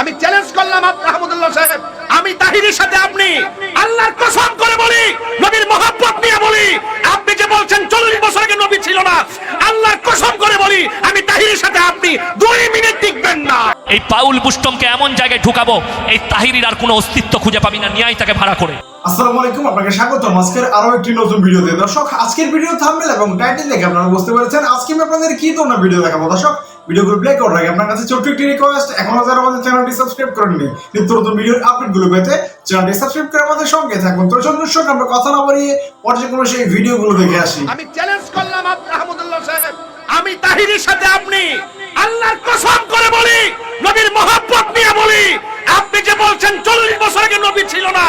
আমি চ্যালেঞ্জ করলাম আহমদুল্লাহ সাহেব। আমি তাহিরের সাথে আপনি। আল্লাহর কসম করে বলি নবীর মহাব্বত নিয়ে বলি আপনি যে বলছেন চল্লিশ বছর আগে নবী ছিল না আল্লাহর কসম করে বলি আমি তাহিরের সাথে আপনি দুই মিনিট টিকবেন না। এই পাউল বুস্টমকে এমন জায়গায় ঢুকাবো এই তাহিরির আর কোনো অস্তিত্ব খুঁজে পাবি না নিয়াই তাকে ভাড়া করে। আসসালামু আলাইকুম আপনাকে স্বাগতম আজকের আরও একটি নতুন ভিডিওতে। দর্শক আজকের ভিডিও থাম্বনেল এবং টাইটেল দেখে আপনারা বুঝতে পেরেছেন। আজকে আমি আপনাদের কি ধরনের ভিডিও দেখাবো? দর্শক ভিডিওগুলো প্লে করার আগে আপনার কাছে ছোট্ট একটি রিকোয়েস্ট এখনও যারা আমাদের চ্যানেলটি সাবস্ক্রাইব করেননি, নিত্য নতুন ভিডিওর আপডেটগুলো পেতে চ্যানেলটি সাবস্ক্রাইব করে আমাদের সঙ্গে থাকুন। তো চলুন দর্শক, আমরা কথা না বাড়িয়ে পর্যায়ক্রমে সেই ভিডিওগুলো দেখে আসি। আমি চ্যালেঞ্জ করলাম আহমদুল্লাহ সাহেব। আমি তাহিরের সাথে আপনি আল্লাহর কসম করে বলি, নবীর মহাব্বত নিয়ে বলি। আপনি যে বলছেন চল্লিশ বছর আগে নবী ছিল না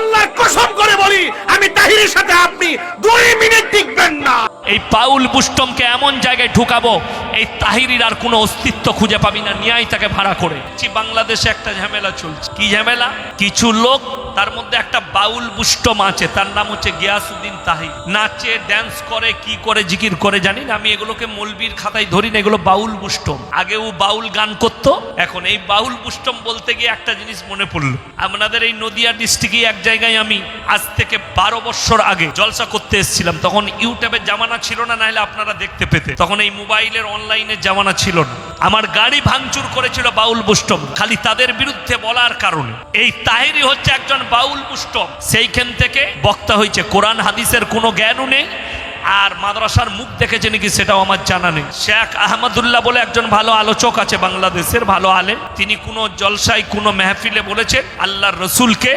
আল্লাহর কসম করে বলি, আমি তাহিরের সাথে আপনি দুই মিনিট টিকবেন না। এই পাউল বুস্টমকে এমন জায়গায় ঢুকাবো, এই তাহিরির আর কোনো অস্তিত্ব খুঁজে পাবি না, নিয়াই তাকে ভাড়া করে। বাংলাদেশে একটা ঝামেলা চলছে। কি ঝামেলা? কিছু লোক তার মধ্যে একটা বাউল বুস্টম আছে তার নাম হচ্ছে গিয়াসুদ্দিন তাহি নাচে ড্যান্স করে, কি করে, জিকির করে, জানি না, আমি এগুলোকে মলবির খাতায় ধরি না, এগুলো বাউল বুস্টম ও বাউল গান করত, এখন এই বাউল বুস্টম বলতে গিয়ে একটা জিনিস মনে পড়ল। আপনাদের এই নদিয়া ডিস্ট্রিক্টে এক জায়গায় আমি আজ থেকে বারো বছর আগে জলসা করতে এসেছিলাম। তখন ইউটিউবের জামানা ছিল না, নাহলে আপনারা দেখতে পেতে। তখন এই মোবাইলের অনলাইনের জামানা ছিল না। আমার গাড়ি ভাঙচুর করেছিল বাউল বুস্টম খালি তাদের বিরুদ্ধে বলার কারণে। এই তাহেরি হচ্ছে একজন বাউল বুস্টম সেইখান থেকে বক্তা হয়েছে, কোরআন হাদিসের কোনো জ্ঞানও নেই, আর মাদ্রাসার মুখ দেখেছে নাকি সেটাও আমার জানা নেই। শেখ আহমদুল্লাহ বলে একজন ভালো আলোচক আছে বাংলাদেশের, ভালো আলেম। তিনি কোনো জলসায়, কোনো মেহফিলে বলেছেন আল্লাহর রসুলকে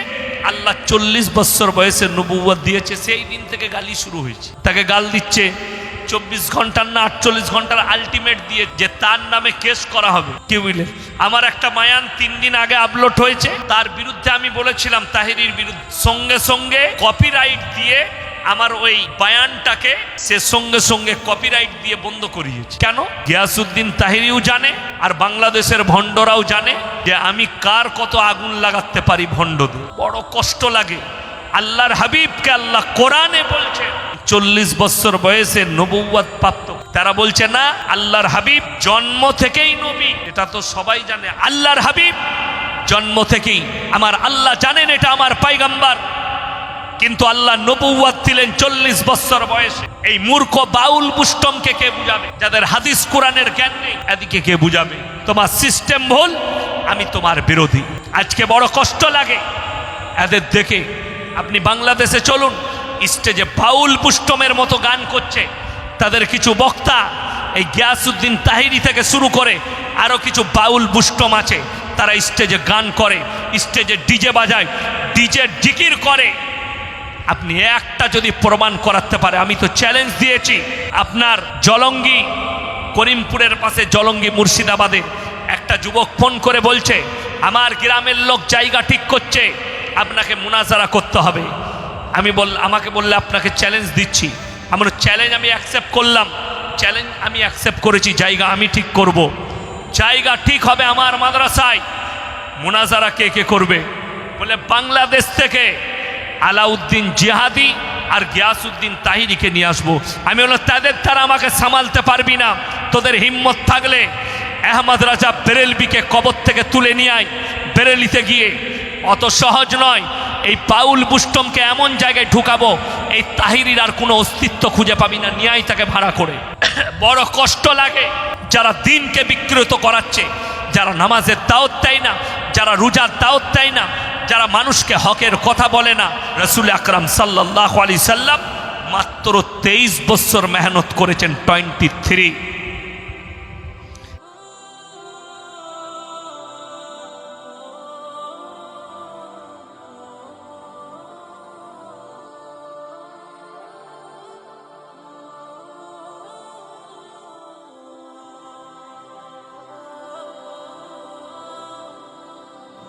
আল্লাহ চল্লিশ বছর বয়সে নবুয়াদ দিয়েছে, সেই দিন থেকে গালি শুরু হয়েছে। তাকে গাল দিচ্ছে চব্বিশ ঘণ্টার না আটচল্লিশ ঘণ্টার আলটিমেট দিয়ে যে তার নামে কেস করা হবে। বুঝলেন? আমার একটা মায়ান তিন দিন আগে আপলোড হয়েছে। তার বিরুদ্ধে আমি বলেছিলাম তাহিরির বিরুদ্ধে। সঙ্গে সঙ্গে কপিরাইট দিয়ে আমার ওই বায়ানটাকে সে সঙ্গে সঙ্গে কপিরাইট দিয়ে বন্ধ করিয়েছে। কেন? গিয়াসুদ্দিন তাহিরিও জানে আর বাংলাদেশের ভণ্ডরাও জানে যে আমি কার কত আগুন লাগাতে পারি ভণ্ডদের। বড় কষ্ট লাগে। আল্লাহর হাবিবকে আল্লাহ কোরআনে বলছে চল্লিশ বছর বয়সে নবুয়াদ প্রাপ্ত। তারা বলছে, না, আল্লাহর হাবিব জন্ম থেকেই নবী। এটা তো সবাই জানে। আল্লাহর হাবিব জন্ম থেকেই। আমার আল্লাহ জানেন এটা আমার পাইগাম্বার। কিন্তু আল্লাহ নবুয়াত দিলেন চল্লিশ বছর বয়সে। এই মূর্খ বাউল পুষ্টমকে কে বুঝাবে? যাদের হাদিস কোরআনের জ্ঞান নেই, এদিকে কে বুঝাবে? তোমার সিস্টেম ভুল, আমি তোমার বিরোধী। আজকে বড় কষ্ট লাগে। এদের দেখে আপনি বাংলাদেশে চলুন স্টেজে বাউল বুষ্টমের মতো গান করছে। তাদের কিছু বক্তা এই গিয়াসুদ্দিন তাহিরি থেকে শুরু করে আরও কিছু বাউল বুষ্টম আছে। তারা স্টেজে গান করে, স্টেজে ডিজে বাজায়, ডিজে ডিকির করে। আপনি একটা যদি প্রমাণ করাতে পারে, আমি তো চ্যালেঞ্জ দিয়েছি। আপনার জলঙ্গি, করিমপুরের পাশে জলঙ্গি মুর্শিদাবাদে একটা যুবক ফোন করে বলছে, আমার গ্রামের লোক জায়গা ঠিক করছে, আপনাকে মুনাজারা করতে হবে। আমি বল, আমাকে বললে আপনাকে চ্যালেঞ্জ দিচ্ছি। আমার চ্যালেঞ্জ আমি অ্যাকসেপ্ট করলাম। চ্যালেঞ্জ আমি অ্যাকসেপ্ট করেছি, জায়গা আমি ঠিক করব। জায়গা ঠিক হবে আমার মাদ্রাসায়। মুনাজারা কে কে করবে? বলে বাংলাদেশ থেকে আলাউদ্দিন জিহাদি আর গিয়াসুদ্দিন তাহিরিকে নিয়ে আসব। আমি বললাম, তাদের তারা আমাকে সামালতে পারবি না। তোদের হিম্মত থাকলে আহমদ রাজা বেরেলবিকে কবর থেকে তুলে নিয়ে আয়। বেরেলিতে গিয়ে। অত সহজ নয়। এই পাউল বুষ্টমকে এমন জায়গায় ঢুকাবো, এই তাহিরির আর কোনো অস্তিত্ব খুঁজে পাবি না, নিয়াই তাকে ভাড়া করে। বড় কষ্ট লাগে যারা দিনকে বিকৃত করাচ্ছে, যারা নামাজের দাওয়াত দেয় না, যারা রোজার দাওয়াত দেয় না, যারা মানুষকে হকের কথা বলে না। রসুল আকরাম সাল্লাহ আলি সাল্লাম মাত্র তেইশ বছর মেহনত করেছেন টোয়েন্টি থ্রি